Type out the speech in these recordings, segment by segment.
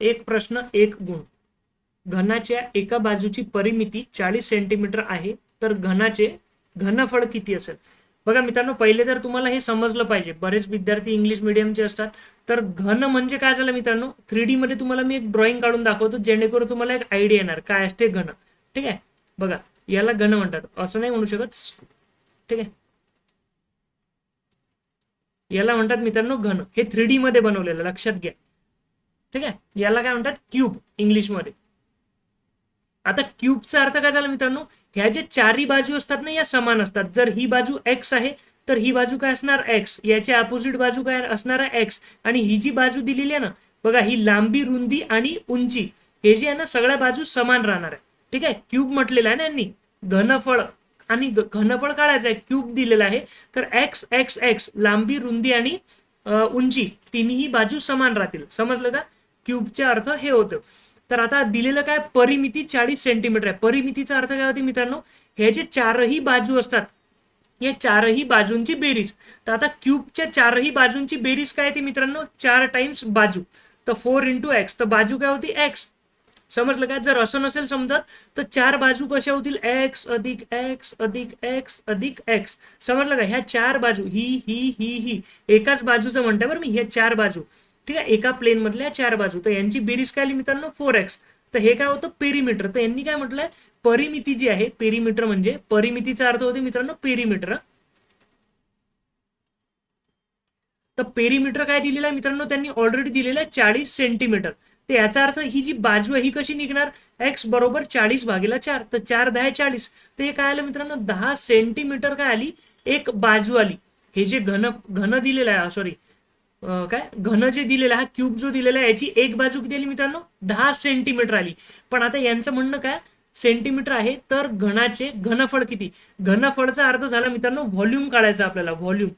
एक प्रश्न एक गुण. घनाच्या एका बाजूची परिमिती चाळीस सेंटीमीटर आहे तर घनाचे घनफळ किती असेल? बघा मित्रांनो पहिले तर तुम्हाला हे समजलं पाहिजे. बरेच विद्यार्थी इंग्लिश मिडियमचे असतात. तर घन म्हणजे काय झालं मित्रांनो? थ्री डी मध्ये तुम्हाला मी एक ड्रॉइंग काढून दाखवतो जेणेकरून तुम्हाला एक आयडिया येणार. काय असते घन? ठीक आहे? बघा याला घन म्हणतात. असं नाही म्हणू शकत. ठीक आहे? याला म्हणतात मित्रांनो घन. हे थ्री डी मध्ये बनवलेलं. लक्षात घ्या. ठीक आहे? याला काय म्हणतात? क्यूब इंग्लिशमध्ये. आता क्यूबचा अर्थ काय झाला मित्रांनो? ह्या जे चारही बाजू असतात ना या समान असतात. जर ही बाजू एक्स आहे तर ही बाजू काय असणार? एक्स याच्या अपोजिट बाजू काय असणार आहे? एक्स आणि ही जी बाजू दिलेली आहे ना बघा ही लांबी रुंदी आणि उंची हे जे आहे ना सगळ्या बाजू समान राहणार आहे. ठीक आहे? क्यूब म्हटलेलं आहे ना यांनी. घनफळ. आणि घनफळ काढायचं आहे. क्यूब दिलेला आहे. तर एक्स एक्स एक्स लांबी रुंदी आणि उंची तिन्ही बाजू समान राहतील. समजलं का? क्यूबचे अर्थ हे होतं. तर आता दिलेलं काय? परिमिती चाळीस सेंटीमीटर आहे. परिमितीचा अर्थ काय होते मित्रांनो? हे जे चारही बाजू असतात या चारही बाजूंची बेरीज. तर आता क्यूबच्या चारही बाजूंची बेरीज काय ती मित्रांनो? चार टाइम्स बाजू. तर फोर इंटू एक्स तर बाजू काय होती? एक्स समजलं का? जर असं नसेल समजत तर चार बाजू कशा होतील? एक्स अधिक एक्स अधिक एक्स अधिक एक्स समजलं का? ह्या चार बाजू ही ही ही ही. एकाच बाजूचं म्हणतंय बरं मी ह्या चार बाजू. ठीक आहे? एका प्लेन मधल्या चार बाजू. तर यांची बेरीज काय आली मित्रांनो? फोर एक्स तर हे काय होतं? पेरीमीटर तर यांनी काय म्हटलंय? परिमिती जी आहे पेरीमीटर म्हणजे परिमितीचा अर्थ होते मित्रांनो पेरीमीटर तर पेरीमीटर काय दिलेलं आहे मित्रांनो? त्यांनी ऑलरेडी दिलेलं आहे चाळीस सेंटीमीटर तर याचा अर्थ ही जी बाजू आहे ही कशी निघणार? एक्स बरोबर चाळीस भागीला चार. तर चार दहा चाळीस. तर हे काय आलं मित्रांनो? दहा सेंटीमीटर काय आली? एक बाजू आली. हे जे घन घन दिलेलं आहे सॉरी काय? घन जे दिलेलं हा क्यूब जो दिलेला आहे याची एक बाजू किती आली मित्रांनो? दहा सेंटीमीटर आली. पण आता यांचं म्हणणं काय? सेंटीमीटर आहे तर घनाचे घनफळ किती? घनफळचा अर्थ झाला मित्रांनो व्हॉल्यूम काढायचा आपल्याला व्हॉल्यूम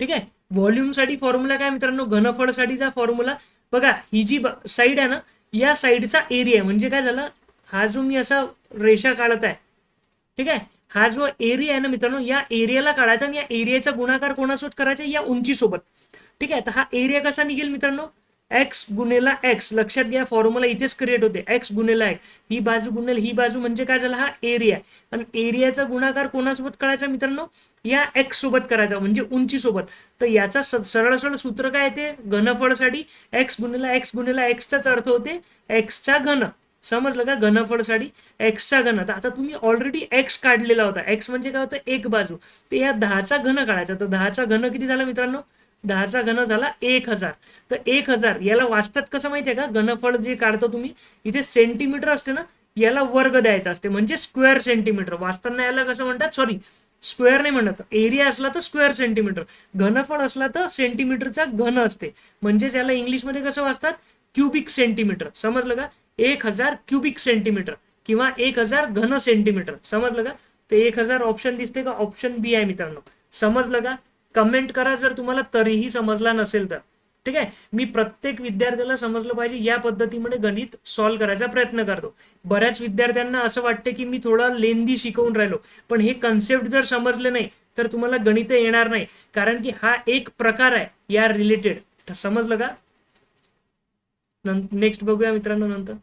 ठीक आहे? व्हॉल्यूमसाठी फॉर्म्युला काय मित्रांनो? घनफळ साठीचा फॉर्म्युला बघा ही जी साईड आहे ना या साईडचा एरिया म्हणजे काय झालं? हा जो मी असा रेषा काढत आहे. ठीक आहे? हा जो एरिया आहे ना मित्रांनो या एरियाला काढायचा आणि या एरियाचा गुणाकार कोणासोबत करायचा? या उंचीसोबत. ठीक आहे? तर हा एरिया कसा निघेल मित्रांनो? एक्स गुणेला एक्स लक्षात घ्या फॉर्म्युला इथेच क्रिएट होते. एक्स गुणेला एक्स ही बाजू गुणेल ही बाजू म्हणजे काय झाला? हा एरिया आणि एरियाचा गुणाकार कोणासोबत करायचा मित्रांनो? या एक्स सोबत करायचा म्हणजे उंचीसोबत. तर याचा स- सरळ सरळ सूत्र काय येते? घनफळसाठी एक्स गुणेला एक्स गुणेला एक्सचाच अर्थ होते. एक्सचा घन. समजलं का? घनफळ साडी एक्सचा घन. तर आता तुम्ही ऑलरेडी एक्स काढलेला होता. एक्स म्हणजे काय होतं? एक बाजू. ते या दहाचा घन काढायचा. तर दहाचा घन किती झाला मित्रांनो? दहाचा घन झाला एक हजार. तर एक हजार याला वाचतात कसं माहितीये का? घनफळ जे काढतो तुम्ही इथे सेंटीमीटर असते ना याला वर्ग द्यायचा असते. म्हणजे स्क्वेअर सेंटीमीटर वाचताना याला कसं म्हणतात? सॉरी स्क्वेअर नाही म्हणत. एरिया असला तर स्क्वेअर सेंटीमीटर घनफळ असला तर सेंटीमीटरचा घन असते. म्हणजे याला इंग्लिशमध्ये कसं वाचतात? क्युबिक सेंटीमीटर समजलं का? एक हजार क्युबिक सेंटीमीटर किंवा एक हजार घन सेंटीमीटर समजलं का? ते एक हजार ऑप्शन दिसते का? ऑप्शन बी आहे मित्रांनो. समजलं का? कमेंट करा जर तुम्हाला तरीही समजला नसेल तर. ठीक आहे? मी प्रत्येक विद्यार्थ्याला समजलं पाहिजे या पद्धतीमध्ये गणित सॉल्व्ह करायचा प्रयत्न करतो. बऱ्याच विद्यार्थ्यांना असं वाटतं की मी थोडा लेंदी शिकवून राहिलो. पण हे कन्सेप्ट जर समजले नाही तर तुम्हाला गणित येणार नाही. कारण की हा एक प्रकार आहे या रिलेटेड समजलं का? नेक्स्ट बघूया मित्रांनो नंतर.